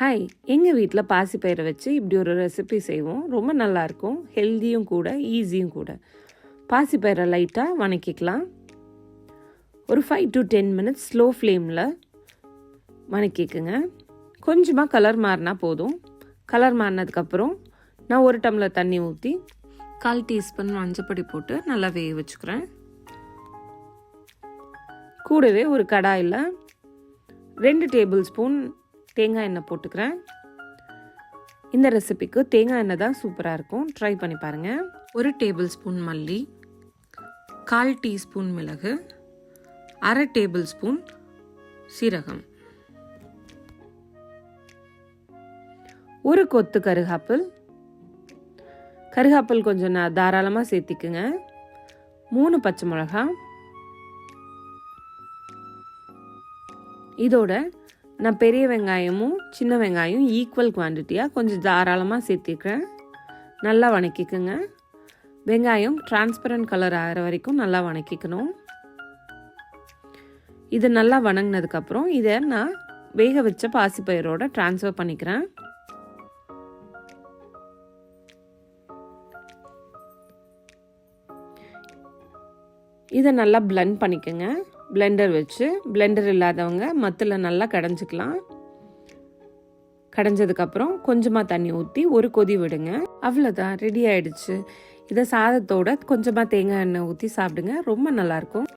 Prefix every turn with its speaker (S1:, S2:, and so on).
S1: Hi எங்கள் வீட்டில் பாசிப்பயிரை வச்சு இப்படி ஒரு ரெசிபி செய்வோம். ரொம்ப நல்லாயிருக்கும் ஹெல்த்தியும் கூட ஈஸியும் கூட. பாசிப்பயிரை லைட்டாக வணக்கிக்கலாம். ஒரு five to ten minutes slow ஃப்ளேமில் வணக்கிக்குங்க. கொஞ்சமாக கலர் மாறினா போதும். கலர் மாறினதுக்கப்புறம் நான் ஒரு டம்ளர் தண்ணி ஊற்றி கால் டீஸ்பூன் மஞ்சப்பொடி போட்டு நல்லா வேக வச்சுக்கிறேன். கூடவே ஒரு கடாயில் ரெண்டு டேபிள் ஸ்பூன் தேங்காய் எண்ணெய் போட்டுக்கிறேன். இந்த ரெசிபிக்கு தேங்காய் எண்ணெய் தான் சூப்பராக இருக்கும். ட்ரை பண்ணி பாருங்கள் ஒரு டேபிள் ஸ்பூன் மல்லி கால் டீஸ்பூன் மிளகு அரை டேபிள் ஸ்பூன் சீரகம். ஒரு கொத்து கருகாப்பிள். கருகாப்பிள் கொஞ்சம் நான் தாராளமாக சேர்த்திக்குங்க. மூணு பச்சை மிளகா. இதோட நான் பெரிய வெங்காயமும் சின்ன வெங்காயம் ஈக்குவல் குவான்டிட்டியாக கொஞ்சம் தாராளமாக சேர்த்திக்கிறேன். நல்லா வணக்கிக்குங்க. வெங்காயம் டிரான்ஸ்பரண்ட் கலர் ஆகிற வரைக்கும் நல்லா வணக்கிக்கணும். இது நல்லா வணங்கினதுக்கப்புறம் இதை நான் வேக வச்ச பாசிப்பயிரோட ட்ரான்ஸ்ஃபர் பண்ணிக்கிறேன். இதை நல்லா பிளெண்ட் பண்ணிக்கோங்க. பிளெண்டர் வச்சு பிளெண்டர் இல்லாதவங்க மத்தில் நல்லா கடைஞ்சிக்கலாம். கடைஞ்சதுக்கப்புறம் கொஞ்சமாக தண்ணி ஊற்றி ஒரு கொதி விடுங்க. அவ்வளோதான் ரெடி ஆயிடுச்சு. இதை சாதத்தோட கொஞ்சமாக தேங்காய் எண்ணெய் ஊற்றி சாப்பிடுங்க ரொம்ப நல்லாயிருக்கும்